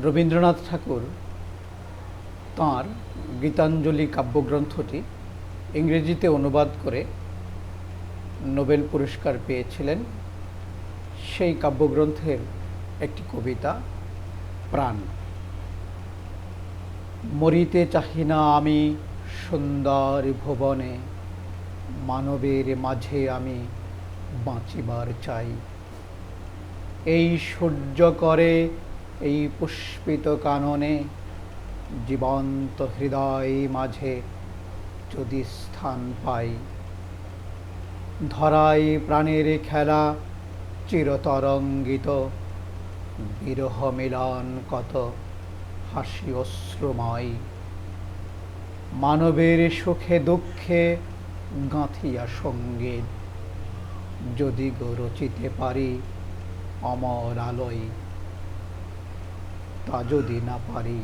রবীন্দ্রনাথ ঠাকুর তাঁর গীতাঞ্জলি কাব্যগ্রন্থটি ইংরেজিতে অনুবাদ করে নোবেল পুরস্কার পেয়েছিলেন। সেই কাব্যগ্রন্থের একটি কবিতা, প্রাণ। মরিতে চাহি না আমি সুন্দর ভুবনে, মানবের মাঝে আমি বাঁচিবার চাই। এই সূর্য করে এই পুষ্পিত কাননে জীবন্ত হৃদয় মাঝে যদি স্থান পাই, ধরাই প্রাণের খেলা চিরতরঙ্গিত, বিরহ মিলন কত হাসি অশ্রুময়। মানবের সুখে দুঃখে গাঁথিয়া সংগীত, যদি গো রচিতে পারি অমর আলোয় তা যদি না পারি,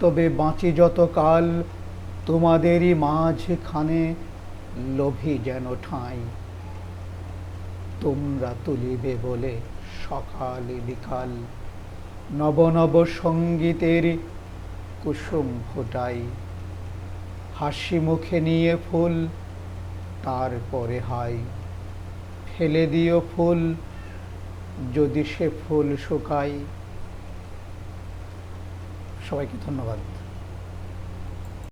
তবে বাঁচি যতকাল তোমাদেরই মাঝখানে লোভী যেন ঠাঁই। তোমরা তুলিবে বলে সকাল বিকাল নব নব সঙ্গীতের কুসুম ফোটাই। হাসি মুখে নিয়ে ফুল, তারপরে হাই। ফেলে দিও ফুল, যদি সে ফুল শুকায় সবাইকে ধন্যবাদ।